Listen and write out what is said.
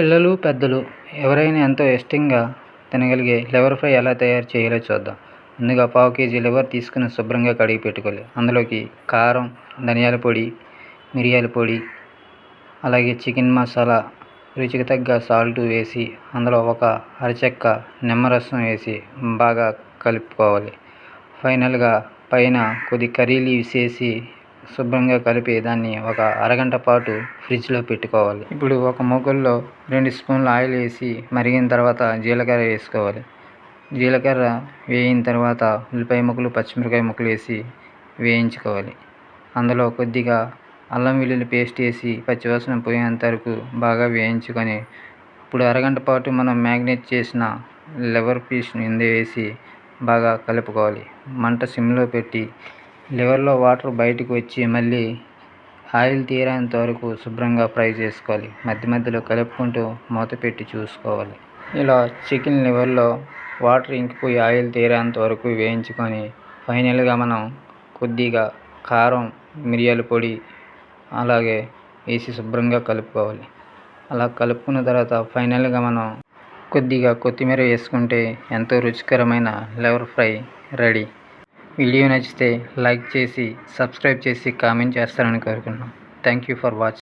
పిల్లలు పెద్దలు ఎవరైనా ఎంతో ఇష్టంగా తినగలిగే లివర్ ఫ్రై ఎలా తయారు చేయాలో చూద్దాం. ముందుగా పావు కేజీ లివర్ తీసుకుని శుభ్రంగా కడిగి పెట్టుకోవాలి. అందులోకి కారం ధనియాల పొడి మిరియాల పొడి అలాగే చికెన్ మసాలా రుచికి తగ్గ సాల్ట్ వేసి అందులో ఒక అరచెక్క నిమ్మరసం వేసి బాగా కలుపుకోవాలి. ఫైనల్గా పైన కొద్ది కర్రీ లీవ్స్ వేసి శుభ్రంగా కలిపి దాన్ని ఒక అరగంట పాటు ఫ్రిడ్జ్లో పెట్టుకోవాలి. ఇప్పుడు ఒక మూకుల్లో రెండు స్పూన్ల ఆయిల్ వేసి మరిగిన తర్వాత జీలకర్ర వేసుకోవాలి. జీలకర్ర వేగిన తర్వాత ఉల్లిపాయ ముక్కలు పచ్చిమిరపకాయ ముక్కలు వేసి వేయించుకోవాలి. అందులో కొద్దిగా అల్లం వెల్లుల్లి పేస్ట్ వేసి పచ్చివాసన పోయేంత వరకు బాగా వేయించుకొని ఇప్పుడు అరగంట పాటు మనం మ్యాగ్నేట్ చేసిన లివర్ పీస్ ముందు వేసి బాగా కలుపుకోవాలి. మంట సిమ్లో పెట్టి లివర్లో వాటర్ బయటకు వచ్చి మళ్ళీ ఆయిల్ తీరేంత వరకు శుభ్రంగా ఫ్రై చేసుకోవాలి. మధ్య మధ్యలో కలుపుకుంటూ మూత పెట్టి చూసుకోవాలి. ఇలా చికెన్ లివర్లో వాటర్ ఇంకిపోయి ఆయిల్ తీరేంత వరకు వేయించుకొని ఫైనల్గా మనం కొద్దిగా కారం మిరియాల పొడి అలాగే వేసి శుభ్రంగా కలుపుకోవాలి. అలా కలుపుకున్న తర్వాత ఫైనల్గా మనం కొద్దిగా కొత్తిమీర వేసుకుంటే ఎంతో రుచికరమైన లివర్ ఫ్రై రెడీ. వీడియో నచ్చితే లైక్ చేసి సబ్స్క్రైబ్ చేసి కామెంట్ చేస్తారని కోరుకుంటున్నాం. Thank you for watching